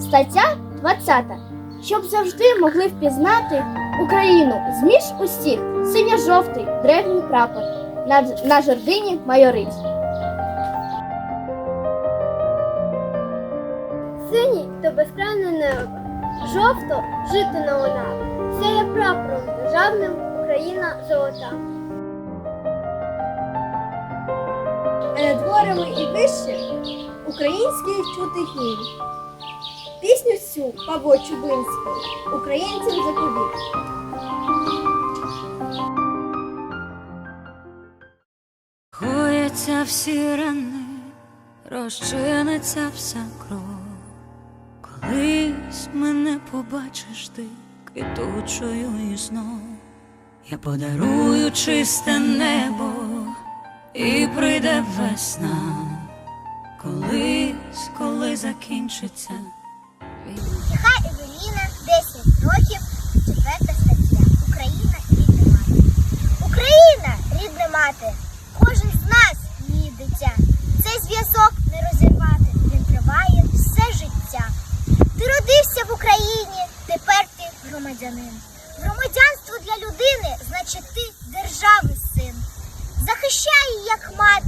Стаття 20. Щоб завжди могли впізнати Україну зміж усіх синьо-жовтий древній прапор на, на жердині майорить. Синій то безкрайне небо, жовто жити на лунах. Це є прапором державним Україна золота. А над горами і вище український чути гімн. Пісню цю Павло Чубинський українцям заповіт. Гояться всі рани, розчиниться вся кров. Колись мене побачиш ти квітучою і знов. Я подарую чисте небо і прийде весна. Колись, коли закінчиться. Нехай Евеліна 10 років, четверта стаття. Україна рідна мати. Україна рідна мати. Кожен з нас її дитя. Цей зв'язок не розірвати. Він триває все життя. Ти родився в Україні, тепер ти громадянин. Громадянство для людини значить ти держави син. Захищай її, як мати,